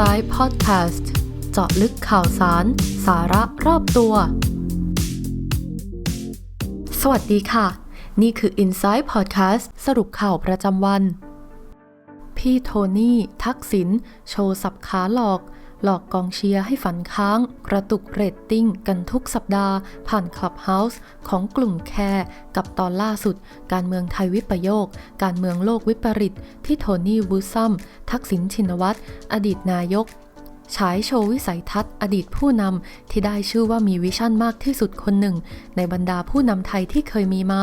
Inside Podcast เจาะลึกข่าวสาร สาระรอบตัว สวัสดีค่ะ นี่คือ Inside Podcast สรุปข่าวประจำวัน พี่โทนี่ ทักษิณโชว์สับขาหลอก หลอกกองเชียร์ให้ฝันค้าง กระตุกเรตติ้งกันทุกสัปดาห์ ผ่านคลับเฮาส์ของกลุ่มแคร์กับตอนล่าสุด การเมืองไทยวิปโยค การเมืองโลกวิปริต ที่โทนี่วูซัม ทักษิณชินวัตรอดีตนายกฉายโชว์วิสัยทัศน์อดีตผู้นำที่ได้ชื่อว่ามีวิชั่นมากที่สุดคนหนึ่ง ในบรรดาผู้นำไทยที่เคยมีมา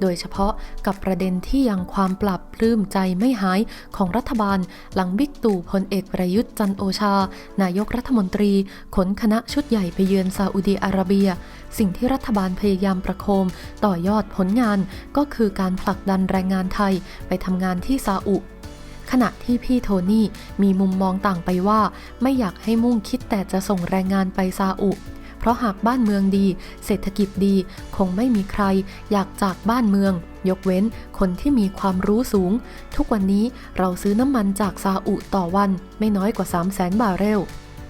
โดยเฉพาะกับประเด็นที่ยังความปรับปลื้มใจไม่หายของรัฐบาล หลังบิ๊กตู่พลเอกประยุทธ์จันโอชา นายกรัฐมนตรี ขนคณะชุดใหญ่ไปเยือนซาอุดีอาระเบีย สิ่งที่รัฐบาลพยายามประโคม ต่อยอดผลงาน ก็คือการผลักดันแรงงานไทยไปทำงานที่ซาอุขณะที่พี่โทนี่มีมุมมองต่างไปว่า ไม่อยากให้มุ่งคิดแต่จะส่งแรงงานไปซาอุ เพราะหากบ้านเมืองดี เศรษฐกิจดี คงไม่มีใครอยากจากบ้านเมือง ยกเว้นคนที่มีความรู้สูง ทุกวันนี้เราซื้อน้ำมันจากซาอุต่อวันไม่น้อยกว่า 3 0 0แสนบาร์เรล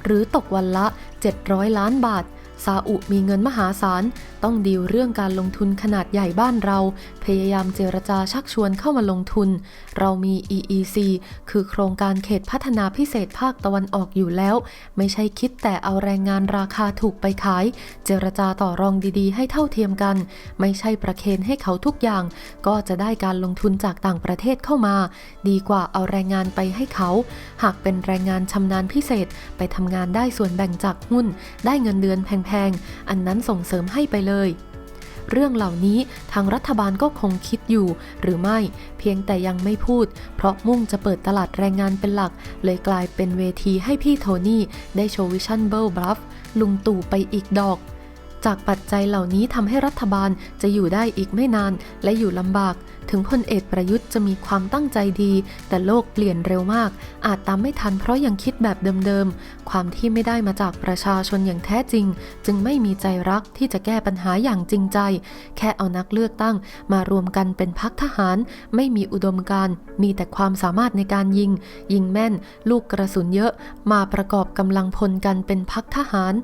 หรือตกวันละ 700 ล้านบาท ซาอุมีเงินมหาศาล ต้องดีลเรื่องการลงทุนขนาดใหญ่บ้านเรา พยายามเจรจาชักชวนเข้ามาลงทุน เรามี EEC คือโครงการเขตพัฒนาพิเศษภาคตะวันออกอยู่แล้ว ไม่ใช่คิดแต่เอาแรงงานราคาถูกไปขาย เจรจาต่อรองดีๆ ให้เท่าเทียมกัน ไม่ใช่ประเคนให้เขาทุกอย่าง ก็จะได้การลงทุนจากต่างประเทศเข้ามา ดีกว่าเอาแรงงานไปให้เขา หากเป็นแรงงานชำนาญพิเศษไปทำงานได้ส่วนแบ่งจากหุ้น ได้เงินเดือนแพงๆอันนั้นส่งเสริมให้ไปเลย เรื่องเหล่านี้ทางรัฐบาลก็คงคิดอยู่ หรือไม่เพียงแต่ยังไม่พูด เพราะมุ่งจะเปิดตลาดแรงงานเป็นหลัก เลยกลายเป็นเวทีให้พี่โทนี่ได้โชว์วิชั่นเบิลบลัฟลุงตู่ไปอีกดอกจากปัจจัยเหล่านี้ทำให้รัฐบาลจะอยู่ได้อีกไม่นานและอยู่ลำบาก ถึงพลเอกประยุทธ์จะมีความตั้งใจดี แต่โลกเปลี่ยนเร็วมาก อาจตามไม่ทันเพราะยังคิดแบบเดิมๆ ความที่ไม่ได้มาจากประชาชนอย่างแท้จริง จึงไม่มีใจรักที่จะแก้ปัญหาอย่างจริงใจ แค่เอานักเลือกตั้ง มารวมกันเป็นพักทหาร ไม่มีอุดมการมีแต่ความสามารถในการยิง ยิงแม่น ลูกกระสุนเยอะ มาประกอบกำลังพลกันเป็นพักทหาร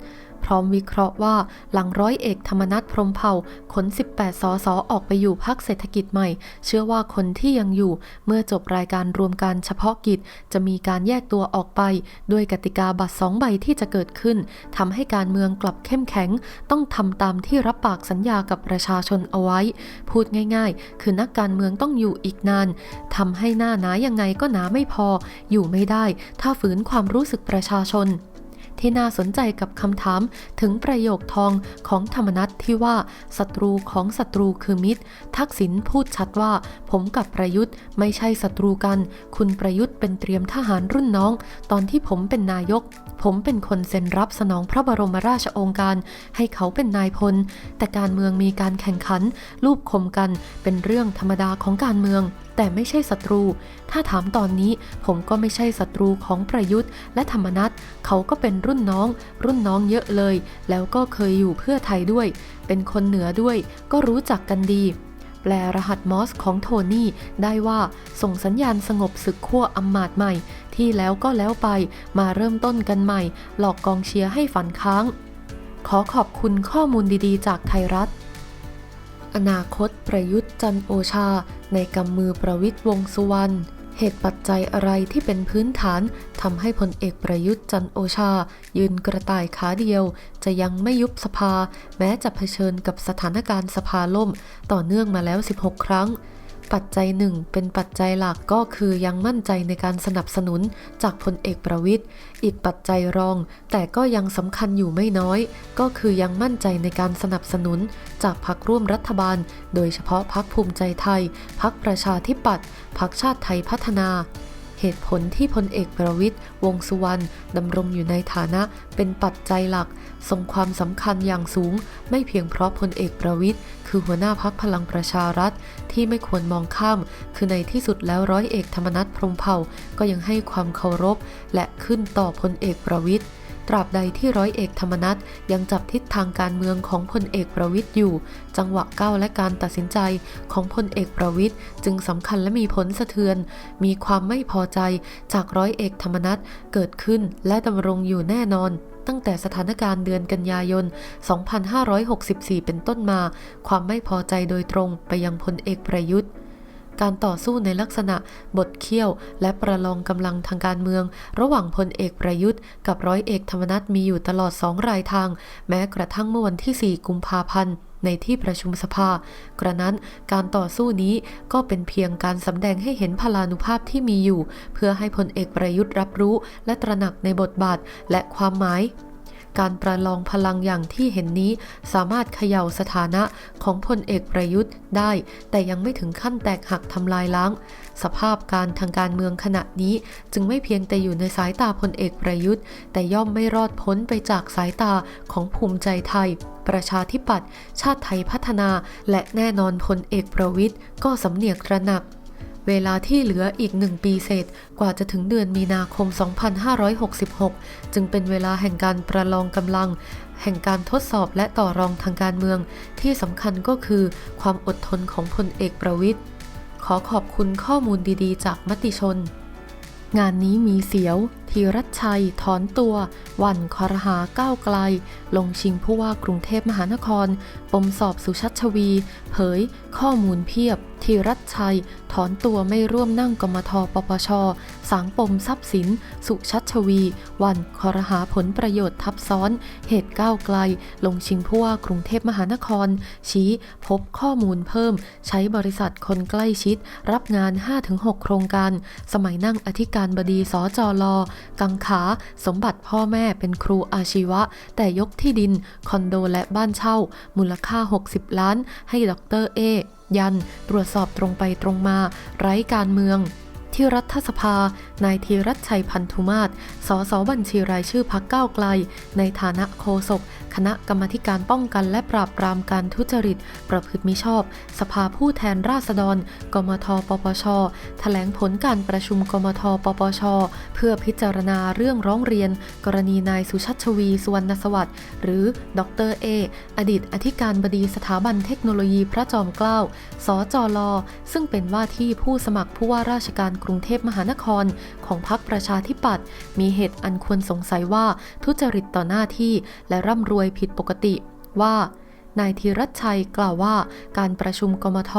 พร้อมวิเคราะห์ว่าหลังร้อยเอกธรรมนัฐพรมเผ่าขน 18 สสออกไปอยู่พักเศรษฐกิจใหม่ เชื่อว่าคนที่ยังอยู่ เมื่อจบรายการรวมการเฉพาะกิจ จะมีการแยกตัวออกไป ด้วยกติกาบัตรสองใบที่จะเกิดขึ้นทำให้การเมืองกลับเข้มแข็ง ต้องทำตามที่รับปากสัญญากับประชาชนเอาไว้ พูดง่าย ๆ คือนักการเมืองต้องอยู่อีกนานทำให้หน้าหนายังไงก็หนาไม่พอ อยู่ไม่ได้ ถ้าฝืนความรู้สึกประชาชน ที่น่าสนใจกับคำถามถึงประโยคทองของธรรมนัตที่ว่าศัตรูของศัตรูคือมิตร ทักษิณพูดชัดว่า ผมกับประยุทธ์ไม่ใช่ศัตรูกัน คุณประยุทธ์เป็นเตรียมทหารรุ่นน้อง ตอนที่ผมเป็นนายก ผมเป็นคนเซ็นรับสนองพระบรมราชโองการ ให้เขาเป็นนายพล แต่การเมืองมีการแข่งขัน รูปคมกันเป็นเรื่องธรรมดาของการเมือง แต่ไม่ใช่ศัตรู ถ้าถามตอนนี้ผมก็ไม่ใช่ศัตรูของประยุทธ์ และธรรมนัตเขาก็เป็นรุ่นน้อง รุ่นน้องเยอะเลย แล้วก็เคยอยู่เพื่อไทยด้วย เป็นคนเหนือด้วย ก็รู้จักกันดี แปลรหัสมอสของโทนี่ได้ว่าส่งสัญญาณสงบศึกขั้วอำมาตย์ใหม่ ที่แล้วก็แล้วไปมาเริ่มต้นกันใหม่ หลอกกองเชียร์ให้ฝันค้าง ขอขอบคุณข้อมูลดีๆ จากไทยรัฐ อนาคตประยุทธ์จันโอชา ในกำมือประวิทย์วงสุวรรณ เหตุปัจจัยอะไรที่เป็นพื้นฐานทำให้พลเอกประยุทธ์จันโอชา ยืนกระต่ายขาเดียว จะยังไม่ยุบสภา แม้จะเผชิญกับสถานการณ์สภาล่ม ต่อเนื่องมาแล้ว 16 ครั้ง ปัจจัยหนึ่งเป็นปัจจัยหลักก็คือยังมั่นใจในการสนับสนุนจากพลเอกประวิทย์อีกปัจจัยรอง แต่ก็ยังสำคัญอยู่ไม่น้อย ก็คือยังมั่นใจในการสนับสนุนจากพรรคร่วมรัฐบาล โดยเฉพาะพรรคภูมิใจไทย พรรคประชาธิปัตย์พรรคชาติไทยพัฒนา ตุผลที่พลเอกประวิทย์วงสุวรรณดำรงอยู่ในฐานะเป็นปัจจัยหลักทรงความสำคัญอย่างสูง ไม่เพียงเพราะพลเอกประวิทย์คือหัวหน้าพักพลังประชารัฐ ที่ไม่ควรมองข้าม คือในที่สุดแล้วร้อยเอกธรรมนัฐพรมเผ่าก็ยังให้ความเคารพ และขึ้นต่อพลเอกประวิทย์ ตราบใดที่ร้อยเอกธรรมนัฐยังจับทิศทางการเมืองของพลเอกประวิทย์อยู่ จังหวะก้าวและการตัดสินใจของพลเอกประวิทย์จึงสำคัญและมีผลสะเทือน มีความไม่พอใจจากร้อยเอกธรรมนัฐเกิดขึ้นและดำรงอยู่แน่นอนตั้งแต่สถานการณ์เดือนกันยายน 2564 เป็นต้นมา ความไม่พอใจโดยตรงไปยังพลเอกประยุทธ์ การต่อสู้ในลักษณะบทเคี่ยว และประลองกำลังทางการเมือง ระหว่างพลเอกประยุทธ์ กับร้อยเอกธรรมนัฐมีอยู่ตลอดสองรายทาง แม้กระทั่งเมื่อวันที่ 4 กุมภาพันธ์ในที่ประชุมสภา กระนั้นการต่อสู้นี้ก็เป็นเพียงการสำแดงให้เห็นพลานุภาพที่มีอยู่ เพื่อให้พลเอกประยุทธ์รับรู้ และตระหนักในบทบาทและความหมาย การประลองพลังอย่างที่เห็นนี้สามารถเขย่าสถานะของพลเอกประยุทธ์ได้ แต่ยังไม่ถึงขั้นแตกหักทำลายล้าง สภาพการทางการเมืองขณะนี้จึงไม่เพียงแต่อยู่ในสายตาพลเอกประยุทธ์ แต่ย่อมไม่รอดพ้นไปจากสายตาของภูมิใจไทย ประชาธิปัตย์ชาติไทยพัฒนา และแน่นอนพลเอกประวิทย์ก็สำเนียกตระหนัก เวลาที่เหลืออีกหนึ่งปีเศษกว่าจะถึงเดือนมีนาคม 2566 จึงเป็นเวลาแห่งการประลองกำลัง แห่งการทดสอบและต่อรองทางการเมือง ที่สำคัญก็คือความอดทนของพลเอกประวิทย์ขอขอบคุณข้อมูลดีๆ จากมติชน งานนี้มีเสียวธีรัชชัย ถอนตัว วันคอรหาก้าวไกล ลงชิงผู้ว่ากรุงเทพมหานคร ปมสอบสุชัชวี เผย ข้อมูลเพียบธีรัชชัย ถอนตัวไม่ร่วมนั่งกมทปปช สางปมทรัพย์สิน สุชัชวี วันคอรหาผลประโยชน์ทับซ้อน เหตุก้าวไกล ลงชิงผู้ว่ากรุงเทพมหานคร ชี้พบข้อมูลเพิ่ม ใช้บริษัทคนใกล้ชิด รับงาน 5-6 โครงการ สมัยนั่งอธิการบดีสจลกังขา สมบัติพ่อแม่เป็นครูอาชีวะ แต่ยกที่ดิน คอนโดและบ้านเช่า มูลค่า 60 ล้าน ให้ดรเอ ยัน ตรวจสอบตรงไปตรงมา ไร้การเมืองที่รัฐสภา นายธีรัชชัยพันธุมาศ สสบัญชีรายชื่อพักก้าไกล ในฐานะโฆษก คณะกรรมการป้องกันและปราบปรามการทุจริต ประพฤติมิชอบ สภาผู้แทนราษฎร กมทปปชแถลงผลการประชุมกมทปปช เพื่อพิจารณาเรื่องร้องเรียน กรณีนายสุชัชวีสุวรรณสวัสดิ์หรือดรเออดีตอธิการบดีสถาบันเทคโนโลยีพระจอมเกล้าสจลซึ่งเป็นว่าที่ผู้สมัครผู้ว่าราชการกรุงเทพมหานคร ของพรรคประชาธิปัตย์มีเหตุอันควรสงสัยว่าทุจริตต่อหน้าที่และร่ำรวยผิดปกติว่านายธีรัชชัยกล่าวว่าการประชุมกมท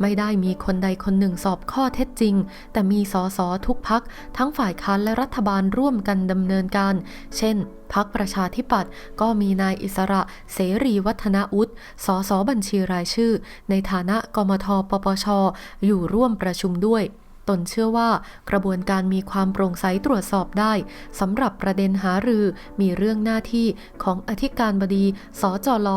ไม่ได้มีคนใดคนหนึ่งสอบข้อเท็จจริง แต่มีสสทุกพักทั้งฝ่ายค้านและรัฐบาลร่วมกันดำเนินการ เช่นพักประชาธิปัตย์ก็มีนายอิสระเสรีวัฒนอุตสสบัญชีรายชื่อ ในฐานะกมทปปช อยู่ร่วมประชุมด้วย ตนเชื่อว่ากระบวนการมีความโปร่งใสตรวจสอบได้สำหรับประเด็นหารือมีเรื่องหน้าที่ของอธิการบดี สจล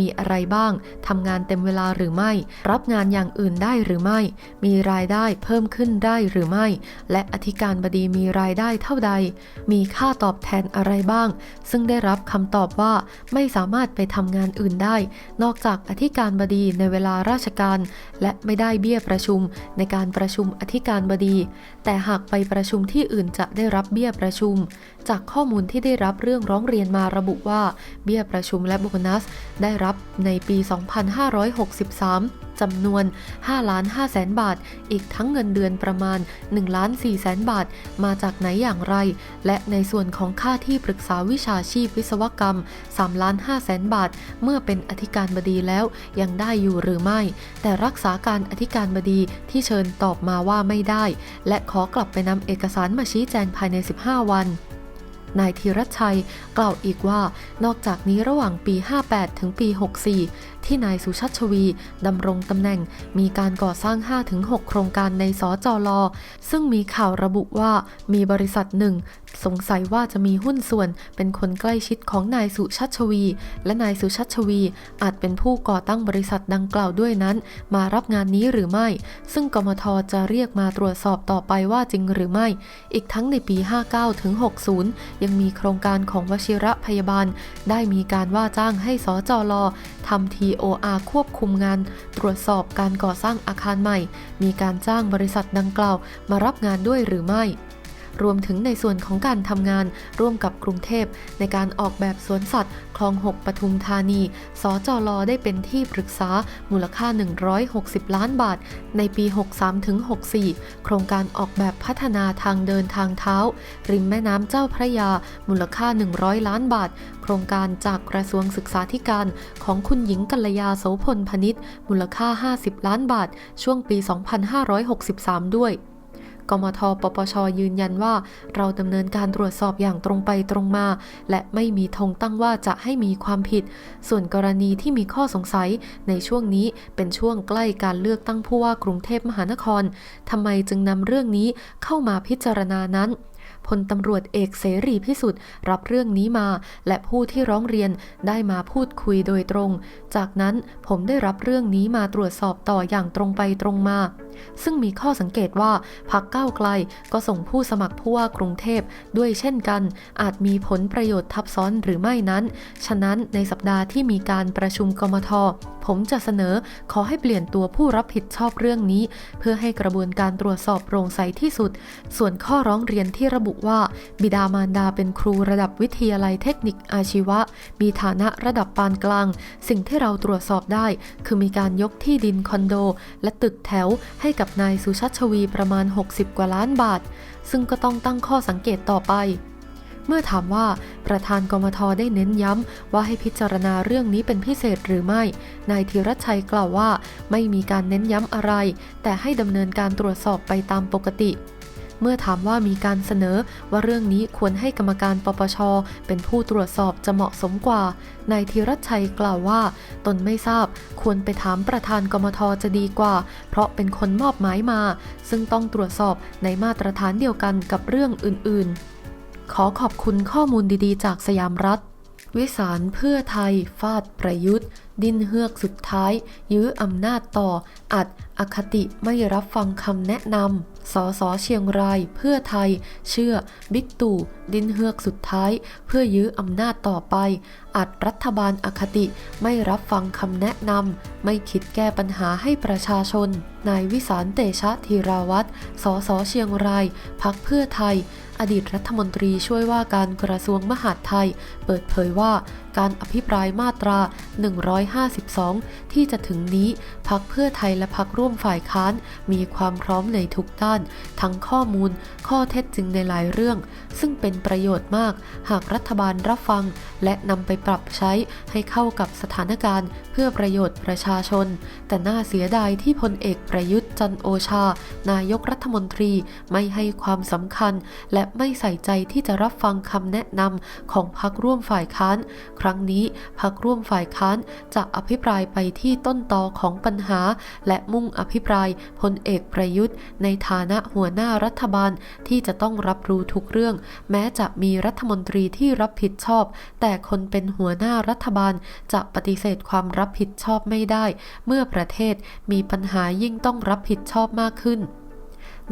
มีอะไรบ้างทำงานเต็มเวลาหรือไม่ รับงานอย่างอื่นได้หรือไม่ มีรายได้เพิ่มขึ้นได้หรือไม่ และอธิการบดีมีรายได้เท่าใด มีค่าตอบแทนอะไรบ้าง ซึ่งได้รับคำตอบว่าไม่สามารถไปทำงานอื่นได้ นอกจากอธิการบดีในเวลาราชการ และไม่ได้เบี้ยประชุมในการประชุมอธิการบดี แต่หากไปประชุมที่อื่นจะได้รับเบี้ยประชุม จากข้อมูลที่ได้รับเรื่องร้องเรียนมาระบุว่าเบี้ยประชุมและโบนัส ได้รับในปี 2563จำนวน5ล้าน5แสนบาท อีกทั้งเงินเดือนประมาณ1ล้าน4แสนบาท มาจากไหนอย่างไร และในส่วนของค่าที่ปรึกษาวิชาชีพวิศวกรรม3ล้าน5แสนบาท เมื่อเป็นอธิการบดีแล้วยังได้อยู่หรือไม่ แต่รักษาการอธิการบดีที่เชิญตอบมาว่าไม่ได้ และขอกลับไปนำเอกสารมาชี้แจงภายใน 15 วันนายธีรชัยกล่าวอีกว่า นอกจากนี้ระหว่างปี 58 ถึงปี 64 ที่นายสุชัชวีดำรงตำแหน่งมีการก่อสร้าง 5-6 โครงการในสจลซึ่งมีข่าวระบุว่ามีบริษัทหนึ่ง สงสัยว่าจะมีหุ้นส่วนเป็นคนใกล้ชิดของนายสุชัชวี และนายสุชัชวี อาจเป็นผู้ก่อตั้งบริษัทดังกล่าวด้วยนั้น มารับงานนี้หรือไม่ ซึ่งกมทจะเรียกมาตรวจสอบต่อไปว่าจริงหรือไม่ อีกทั้งในปี 59 ถึง 60 ยังมีโครงการของวชิระพยาบาล ได้มีการว่าจ้างให้สจลทำที TOR ควบคุมงาน ตรวจสอบการก่อสร้างอาคารใหม่ มีการจ้างบริษัทดังกล่าวมารับงานด้วยหรือไม่ รวมถึงในส่วนของการทำงานร่วมกับกรุงเทพ ในการออกแบบสวนสัตว์คลอง6ปทุมธานี สจลได้เป็นที่ปรึกษามูลค่า 160 ล้านบาท ในปี 63-64 โครงการออกแบบพัฒนาทางเดินทางเท้า ริมแม่น้ำเจ้าพระยา มูลค่า 100 ล้านบาท รงการจากกระทรวงศึกษาธิการของคุณหญิงกัลยาโสพลพนิษฐ์มูลค่า 50 ล้านบาท ช่วงปี 2563 ด้วยกมทปปช ยืนยันว่า เราดำเนินการตรวจสอบอย่างตรงไปตรงมา และไม่มีธงตั้งว่าจะให้มีความผิด ส่วนกรณีที่มีข้อสงสัยในช่วงนี้เป็นช่วงใกล้การเลือกตั้งผู้ว่ากรุงเทพมหานครทำไมจึงนำเรื่องนี้เข้ามาพิจารณานั้น พลตำรวจเอกเสรีพิสุทธิ์รับเรื่องนี้มา และผู้ที่ร้องเรียนได้มาพูดคุยโดยตรง จากนั้นผมได้รับเรื่องนี้มาตรวจสอบต่ออย่างตรงไปตรงมา ซึ่งมีข้อสังเกตว่าพักก้าวไกลก็ส่งผู้สมัครผู้ว่ากรุงเทพด้วยเช่นกัน อาจมีผลประโยชน์ทับซ้อนหรือไม่นั้น ฉะนั้นในสัปดาห์ที่มีการประชุมกมท ผมจะเสนอขอให้เปลี่ยนตัวผู้รับผิดชอบเรื่องนี้ เพื่อให้กระบวนการตรวจสอบโปร่งใสที่สุด ส่วนข้อร้องเรียนที่ระบุว่าบิดามารดาเป็นครูระดับวิทยาลัยเทคนิคอาชีวะ มีฐานะระดับปานกลาง สิ่งที่เราตรวจสอบได้ คือมีการยกที่ดินคอนโด และตึกแถวให้กับนายสุชัชวีประมาณ 60 กว่าล้านบาท ซึ่งก็ต้องตั้งข้อสังเกตต่อไปเมื่อถามว่าประธานกมทได้เน้นย้ำว่าให้พิจารณาเรื่องนี้เป็นพิเศษหรือไม่ นายธีรชัยกล่าวว่า ไม่มีการเน้นย้ำอะไร แต่ให้ดำเนินการตรวจสอบไปตามปกติ เมื่อถามว่ามีการเสนอว่าเรื่องนี้ควรให้กรรมการปปช เป็นผู้ตรวจสอบจะเหมาะสมกว่า นายธีรชัยกล่าวว่า ตนไม่ทราบควรไปถามประธานกมทจะดีกว่า เพราะเป็นคนมอบหมายมา ซึ่งต้องตรวจสอบในมาตรฐานเดียวกันกับเรื่องอื่นๆ ขอขอบคุณข้อมูลดีๆ จากสยามรัฐ วิสารเพื่อไทย ฟาดประยุทธ์ ดิ้นเฮือกสุดท้าย ยื้ออำนาจต่อ อัดอคติไม่รับฟังคำแนะนำ สสเชียงราย เพื่อไทย เชื่อ บิ๊กตู่ ดินเฮือกสุดท้าย เพื่อยื้ออำนาจต่อไป อัดรัฐบาลอคติ ไม่รับฟังคำแนะนำ ไม่คิดแก้ปัญหาให้ประชาชน นายวิสารเตชะธีราวัตรสสเชียงราย พักเพื่อไทย อดีตรัฐมนตรีช่วยว่าการกระทรวงมหาดไทย เปิดเผยว่าการอภิปรายมาตรา 152 ที่จะถึงนี้พักเพื่อไทยและพักร่วมฝ่ายค้าน มีความพร้อมในทุกด้าน ทั้งข้อมูล ข้อเท็จจริงในหลายเรื่อง ซึ่งเป็นประโยชน์มาก หากรัฐบาลรับฟัง และนำไปปรับใช้ให้เข้ากับสถานการณ์ เพื่อประโยชน์ประชาชน แต่น่าเสียดายที่พลเอกประยุทธ์จันโอชา นายกรัฐมนตรีไม่ให้ความสำคัญ และไม่ใส่ใจที่จะรับฟังคำแนะนำของพักร่วมฝ่ายค้าน ครั้งนี้พักร่วมฝ่ายค้านจะอภิปรายไปที่ต้นตอของปัญหา และมุ่งอภิปรายพลเอกประยุทธ์ ในฐานะหัวหน้ารัฐบาลที่จะต้องรับรู้ทุกเรื่อง แม้จะมีรัฐมนตรีที่รับผิดชอบ แต่คนเป็นหัวหน้ารัฐบาลจะปฏิเสธความรับผิดชอบไม่ได้ เมื่อประเทศมีปัญหายิ่งต้องรับผิดชอบมากขึ้น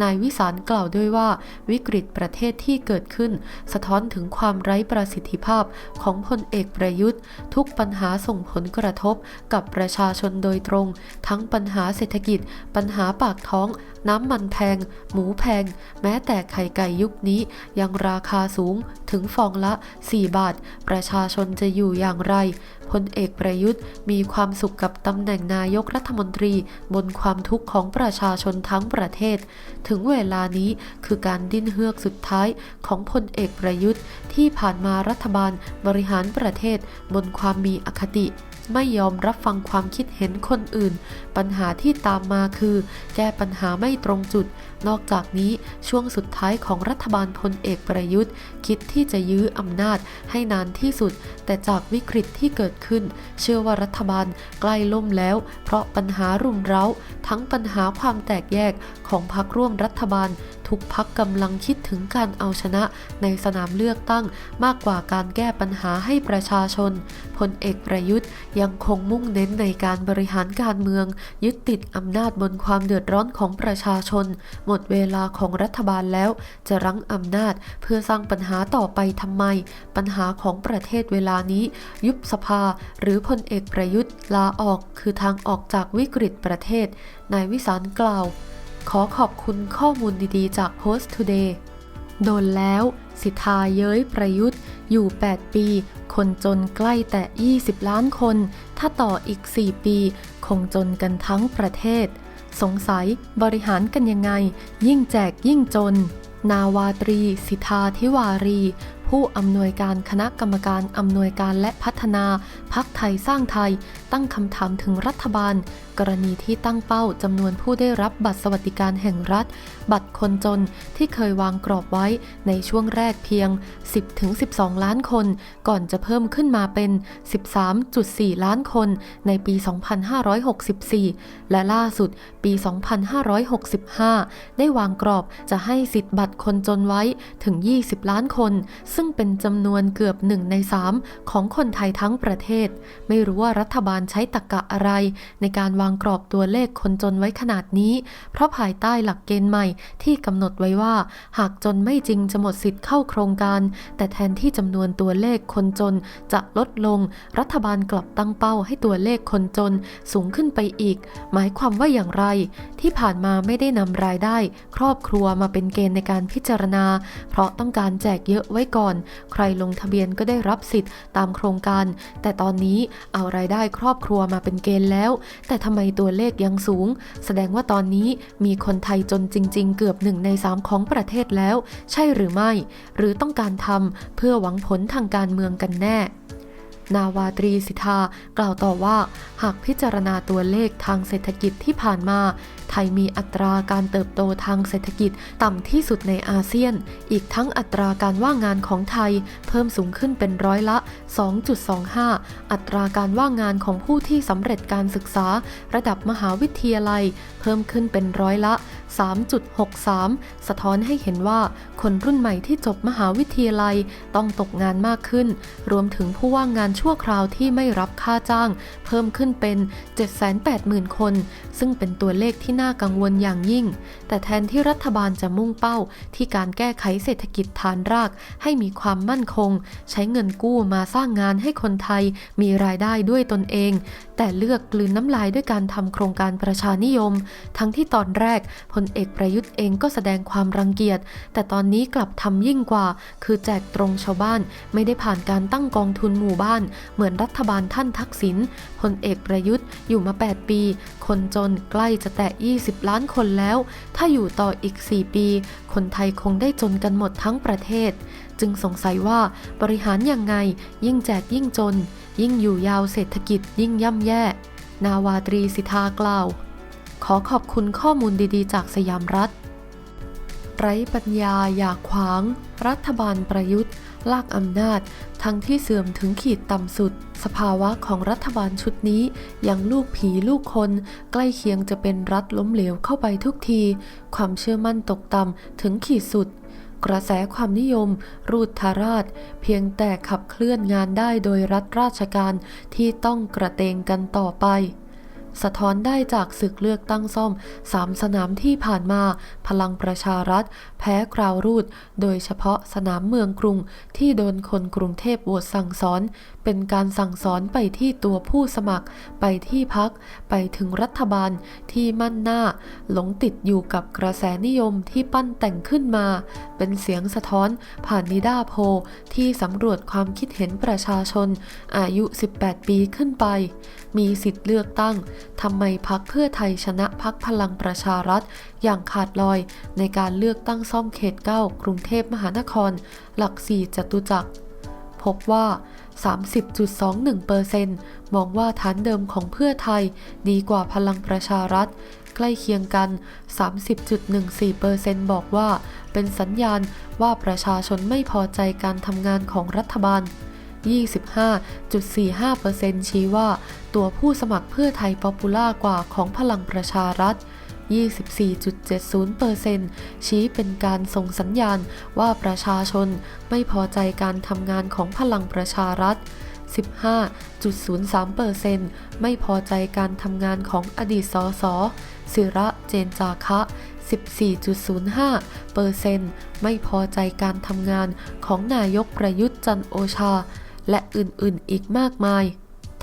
นายวิสารกล่าวด้วยว่า วิกฤตประเทศที่เกิดขึ้น สะท้อนถึงความไร้ประสิทธิภาพของพลเอกประยุทธ์ ทุกปัญหาส่งผลกระทบกับประชาชนโดยตรง ทั้งปัญหาเศรษฐกิจ ปัญหาปากท้อง น้ำมันแพง หมูแพง แม้แต่ไข่ไก่ยุคนี้ยังราคาสูงถึงฟองละ 4 บาท ประชาชนจะอยู่อย่างไร พลเอกประยุทธ์มีความสุขกับตำแหน่งนายกรัฐมนตรีบนความทุกข์ของประชาชนทั้งประเทศ ถึงเวลานี้คือการดิ้นเฮือกสุดท้ายของพลเอกประยุทธ์ที่ผ่านมารัฐบาลบริหารประเทศบนความมีอคติ ไม่ยอมรับฟังความคิดเห็นคนอื่น ปัญหาที่ตามมาคือ แก้ปัญหาไม่ตรงจุด นอกจากนี้ช่วงสุดท้ายของรัฐบาลพลเอกประยุทธ์ คิดที่จะยื้ออำนาจให้นานที่สุด แต่จากวิกฤตที่เกิดขึ้น เชื่อว่ารัฐบาลใกล้ล่มแล้ว เพราะปัญหารุมเร้า ทั้งปัญหาความแตกแยกของพรรคร่วมรัฐบาล ทุกพักกำลังคิดถึงการเอาชนะในสนามเลือกตั้งมากกว่าการแก้ปัญหาให้ประชาชนพลเอกประยุทธ์ยังคงมุ่งเน้นในการบริหารการเมือง ยึดติดอำนาจบนความเดือดร้อนของประชาชน หมดเวลาของรัฐบาลแล้ว จะรั้งอำนาจเพื่อสร้างปัญหาต่อไปทำไม ปัญหาของประเทศเวลานี้ ยุบสภา หรือพลเอกประยุทธ์ลาออกคือทางออกจากวิกฤตประเทศนายวิสารกล่าว ขอขอบคุณข้อมูลดีๆ จาก Post Today โดนแล้ว สิทธาเย้ยประยุทธ์ อยู่ 8 ปี คนจนใกล้แต่ 20 ล้านคน ถ้าต่ออีก 4 ปี คงจนกันทั้งประเทศ สงสัยบริหารกันยังไง ยิ่งแจกยิ่งจน นาวาตรี สิทธาธิวารี ผู้อำนวยการคณะกรรมการอำนวยการและพัฒนาพักไทยสร้างไทย ตั้งคำถามถึงรัฐบาล กรณีที่ตั้งเป้าจำนวนผู้ได้รับบัตรสวัสดิการแห่งรัฐ บัตรคนจนที่เคยวางกรอบไว้ในช่วงแรกเพียง 10-12 ล้านคน ก่อนจะเพิ่มขึ้นมาเป็น 13.4 ล้านคนในปี 2564 และล่าสุดปี 2565 ได้วางกรอบจะให้สิทธิ์บัตรคนจนไว้ถึง 20 ล้านคน ซึ่งเป็นจำนวนเกือบ 1 ใน 3 ของคนไทยทั้งประเทศ ไม่รู้ว่ารัฐบาลใช้ตรกกะอะไร ในการวางกรอบตัวเลขคนจนไว้ขนาดนี้ เพราะภายใต้หลักเกณฑ์ใหม่ที่กำหนดไว้ว่า หากจนไม่จริงจะหมดสิทธิ์เข้าโครงการ แต่แทนที่จำนวนตัวเลขคนจนจะลดลง รัฐบาลกลับตั้งเป้าให้ตัวเลขคนจนสูงขึ้นไปอีก หมายความว่าอย่างไร ที่ผ่านมาไม่ได้นำรายได้ ครอบครัวมาเป็นเกณฑ์ในการพิจารณา เพราะต้องการแจกเยอะไว้ก่อน ใครลงทะเบียนก็ได้รับสิทธิ์ตามโครงการ แต่ตอนนี้เอารายได้ครอบครัวมาเป็นเกณฑ์แล้ว แต่ทำไมตัวเลขยังสูง แสดงว่าตอนนี้มีคนไทยจนจริง ๆ เกือบหนึ่งในสามของประเทศแล้ว ใช่หรือไม่ หรือต้องการทำเพื่อหวังผลทางการเมืองกันแน่นาวาตรีสิทธากล่าวต่อว่า หากพิจารณาตัวเลขทางเศรษฐกิจที่ผ่านมา ไทยมีอัตราการเติบโตทางเศรษฐกิจต่ำที่สุดในอาเซียน อีกทั้งอัตราการว่างงานของไทยเพิ่มสูงขึ้นเป็นร้อยละ2.25 อัตราการว่างงานของผู้ที่สำเร็จการศึกษา ระดับมหาวิทยาลัย เพิ่มขึ้นเป็นร้อยละ 3.63 สะท้อนให้เห็นว่า คนรุ่นใหม่ที่จบมหาวิทยาลัยต้องตกงานมากขึ้น รวมถึงผู้ว่างงานชั่วคราวที่ไม่รับค่าจ้าง เพิ่มขึ้นเป็น 780,000 คน ซึ่งเป็นตัวเลขที่น่ากังวลอย่างยิ่ง แต่แทนที่รัฐบาลจะมุ่งเป้าที่การแก้ไขเศรษฐกิจฐานราก ให้มีความมั่นคง ใช้เงินกู้มาสร้างางงานให้คนไทยมีรายได้ด้วยตนเอง แต่เลือกกลืนน้ำลายด้วยการทำโครงการประชานิยม ทั้งที่ตอนแรกพลเอกประยุทธ์เองก็แสดงความรังเกียจ แต่ตอนนี้กลับทำยิ่งกว่า คือแจกตรงชาวบ้าน ไม่ได้ผ่านการตั้งกองทุนหมู่บ้าน เหมือนรัฐบาลท่านทักษิณพลเอกประยุทธ์อยู่มา 8 ปี คนจนใกล้จะแตะ 20 ล้านคนแล้ว ถ้าอยู่ต่ออีก 4 ปี คนไทยคงได้จนกันหมดทั้งประเทศ จึงสงสัยว่าบริหารยังไงยิ่งแจกยิ่งจนยิ่งอยู่ยาวเศรษฐกิจยิ่งย่ำแย่ นาวาตรีสิทธากล่าว ขอขอบคุณข้อมูลดีๆ จากสยามรัฐ ไร้ปัญญาอย่าขวาง รัฐบาลประยุทธ์ ลากอำนาจ ทั้งที่เสื่อมถึงขีดต่ำสุด สภาวะของรัฐบาลชุดนี้ ยังลูกผีลูกคน ใกล้เคียงจะเป็นรัฐล้มเหลวเข้าไปทุกที ความเชื่อมั่นตกต่ำถึงขีดสุด กระแสความนิยม รูดทาราช เพียงแต่ขับเคลื่อนงานได้โดยรัฐราชการที่ต้องกระเตงกันต่อไป สะท้อนได้จากศึกเลือกตั้งซ่อมสามสนามที่ผ่านมา พลังประชารัฐ แพ้คราวรูด โดยเฉพาะสนามเมืองกรุงที่โดนคนกรุงเทพโหวตสั่งสอน เป็นการสั่งสอนไปที่ตัวผู้สมัคร ไปที่พัก ไปถึงรัฐบาลที่มั่นหน้า หลงติดอยู่กับกระแสนิยมที่ปั้นแต่งขึ้นมา เป็นเสียงสะท้อนผ่านนิดาโพที่สำรวจความคิดเห็นประชาชน อายุ 18 ปีขึ้นไป มีสิทธิ์เลือกตั้งทำไมพักเพื่อไทยชนะพักพลังประชารัฐ อย่างขาดลอยในการเลือกตั้งซ่อมเขต 9 กรุงเทพมหานคร หลัก 4จตุจักร พบว่า 30.21%มองว่าฐานเดิมของเพื่อไทยดีกว่าพลังประชารัฐ ใกล้เคียงกัน 30.14%บอกว่า เป็นสัญญาณว่าประชาชนไม่พอใจการทำงานของรัฐบาล 25.45%ชี้ว่า ตัวผู้สมัครเพื่อไทยป๊อปปูล่ากว่าของพลังประชารัฐ 24.70%ชี้เป็นการส่งสัญญาณว่าประชาชนไม่พอใจการทำงานของพลังประชารัฐ 15.03%ไม่พอใจการทำงานของอดีตสสศิระเจนจาคะ 14.05%ไม่พอใจการทำงานของนายกประยุทธ์จันโอชา และอื่นๆอีกมากมาย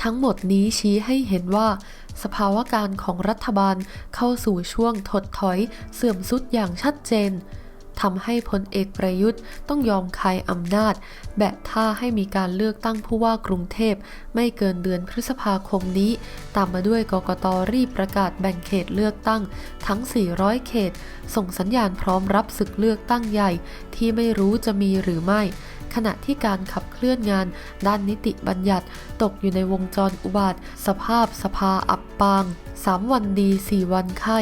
ทั้งหมดนี้ชี้ให้เห็นว่า สภาวะการของรัฐบาลเข้าสู่ช่วงถดถอยเสื่อมสุดอย่างชัดเจนทำให้พลเอกประยุทธ์ต้องยอมคายอำนาจ แบะท่าให้มีการเลือกตั้งผู้ว่ากรุงเทพ ไม่เกินเดือนพฤษภาคมนี้ ตามมาด้วยกกตรีบประกาศแบ่งเขตเลือกตั้ง ทั้ง 400 เขต ส่งสัญญาณพร้อมรับศึกเลือกตั้งใหญ่ที่ไม่รู้จะมีหรือไม่ ขณะที่การขับเคลื่อนงาน ด้านนิติบัญญัติ ตกอยู่ในวงจรอุบาท สภาพสภาอับปาง 3 วันดี 4 วันไข้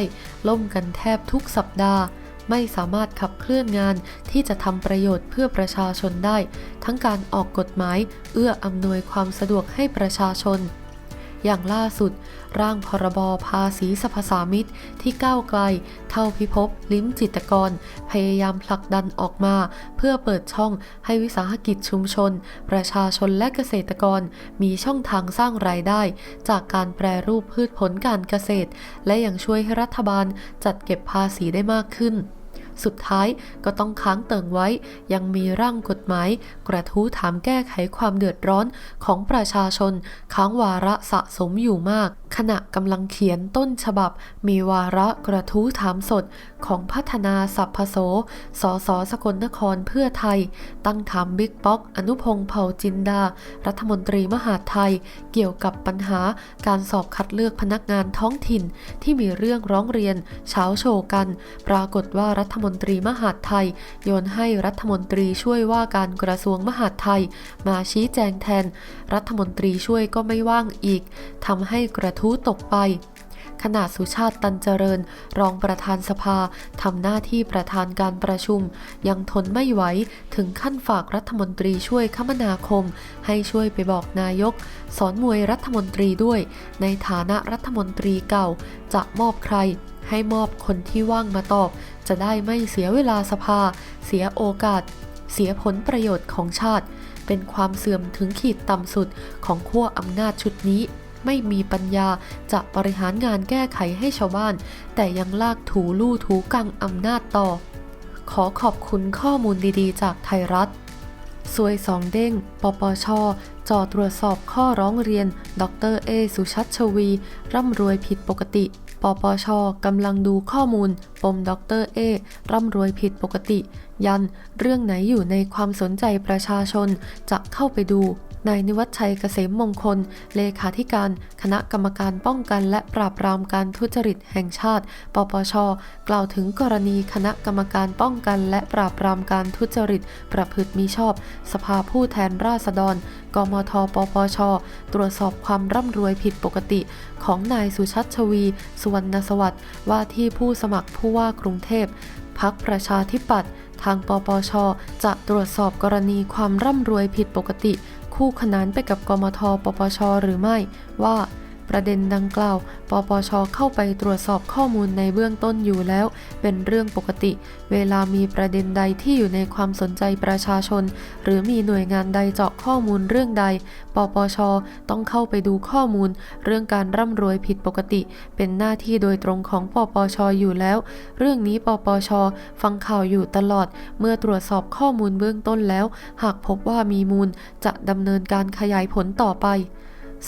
ล่มกันแทบทุกสัปดาห์ไม่สามารถขับเคลื่อนงานที่จะทำประโยชน์เพื่อประชาชนได้ ทั้งการออกกฎหมาย เอื้ออำนวยความสะดวกให้ประชาชน อย่างล่าสุด ร่างพรบภาษีสรรพสามิตที่ก้าวไกล เท่าพิภพลิ้มจิตกร พยายามผลักดันออกมา เพื่อเปิดช่องให้วิสาหกิจชุมชน ประชาชนและเกษตรกร มีช่องทางสร้างรายได้ จากการแปรรูปพืชผลการเกษตร และยังช่วยให้รัฐบาลจัดเก็บภาษีได้มากขึ้น สุดท้ายก็ต้องค้างเติ่งไว้ ยังมีร่างกฎหมาย กระทู้ถามแก้ไขความเดือดร้อนของประชาชน ค้างวาระสะสมอยู่มาก ขณะกำลังเขียนต้นฉบับมีวาระกระทู้ถามสดของพัฒนาสัพพโส สสสกลนครเพื่อไทย ตั้งถามบิ๊กป๊อก อนุพงษ์เผ่าจินดา รัฐมนตรีมหาไทย เกี่ยวกับปัญหาการสอบคัดเลือกพนักงานท้องถิ่นที่มีเรื่องร้องเรียนเช้าโชว์กัน ปรากฏว่ารัฐมนตรีมหาไทย โยนให้รัฐมนตรีช่วยว่าการกระทรวงมหาดไทย มาชี้แจงแทน รัฐมนตรีช่วยก็ไม่ว่างอีกทำให้กระทู้ตกไปขณะสุชาติตันเจริญ รองประธานสภาทำหน้าที่ประธานการประชุม ยังทนไม่ไหว ถึงขั้นฝากรัฐมนตรีช่วยคมนาคม ให้ช่วยไปบอกนายก สอนมวยรัฐมนตรีด้วย ในฐานะรัฐมนตรีเก่า จะมอบใคร ให้มอบคนที่ว่างมาตอบ จะได้ไม่เสียเวลาสภา เสียโอกาส เสียผลประโยชน์ของชาติ เป็นความเสื่อมถึงขีดต่ำสุดของขั้วอำนาจชุดนี้ ไม่มีปัญญาจะบริหารงานแก้ไขให้ชาวบ้าน แต่ยังลากถูลู่ถูกังอำนาจต่อ ขอขอบคุณข้อมูลดีๆ จากไทยรัฐสวยสองเด้ง ปปชจอตรวจสอบข้อร้องเรียน ดรเอ สุชัชวี ร่ำรวยผิดปกติ ปปช กำลังดูข้อมูล ปมดรเอ ร่ำรวยผิดปกติ ยัน เรื่องไหนอยู่ในความสนใจประชาชน จะเข้าไปดู นายนิวัฒชัยเกษมมงคล เลขาธิการ คณะกรรมการป้องกัน และปราบปรามการทุจริตแห่งชาติ ปปช กล่าวถึงกรณีคณะกรรมการป้องกัน และปราบปรามการทุจริต ประพฤติมิชอบ สภาผู้แทนราษฎร กมท ปปช ตรวจสอบความร่ำรวยผิดปกติ ของนายสุชัชวี สุวรรณสวัสดิ์ว่าที่ผู้สมัครผู้ว่ากรุงเทพพักประชาธิปัตย์ทางปปช จะตรวจสอบกรณีความร่ำรวยผิดปกติ คู่ขนานไปกับกมท ปปช หรือไม่ว่า ประเด็นดังกล่าว ปปช เข้าไปตรวจสอบข้อมูลในเบื้องต้นอยู่แล้ว เป็นเรื่องปกติ เวลามีประเด็นใดที่อยู่ในความสนใจประชาชน หรือมีหน่วยงานใดเจาะข้อมูลเรื่องใด ปปช ต้องเข้าไปดูข้อมูล เรื่องการร่ำรวยผิดปกติ เป็นหน้าที่โดยตรงของปปช อยู่แล้ว เรื่องนี้ปปช ฟังข่าวอยู่ตลอด เมื่อตรวจสอบข้อมูลเบื้องต้นแล้ว หากพบว่ามีมูลจะดำเนินการขยายผลต่อไป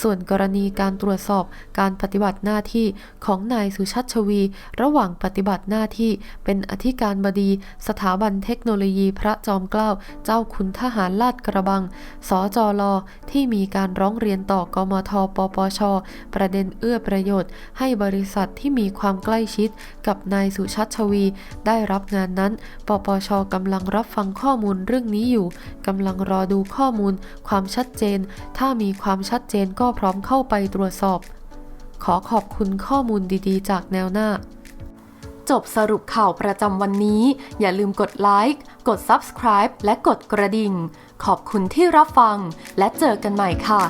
ส่วนกรณีการตรวจสอบการปฏิบัติหน้าที่ของนายสุชัชวี ระหว่างปฏิบัติหน้าที่เป็นอธิการบดี สถาบันเทคโนโลยีพระจอมเกล้าเจ้าคุณทหารลาดกระบัง สจลที่มีการร้องเรียนต่อกมทปปช ประเด็นเอื้อประโยชน์ ให้บริษัทที่มีความใกล้ชิดกับนายสุชัชวี ได้รับงานนั้น ปปชกำลังรับฟังข้อมูลเรื่องนี้อยู่กำลังรอดูข้อมูล ความชัดเจน ถ้ามีความชัดเจนก็พร้อมเข้าไปตรวจสอบ ขอขอบคุณข้อมูลดีๆ จากแนวหน้า จบสรุปข่าวประจำวันนี้ อย่าลืมกดไลค์กด Subscribe และกดกระดิ่ง ขอบคุณที่รับฟัง และเจอกันใหม่ค่ะ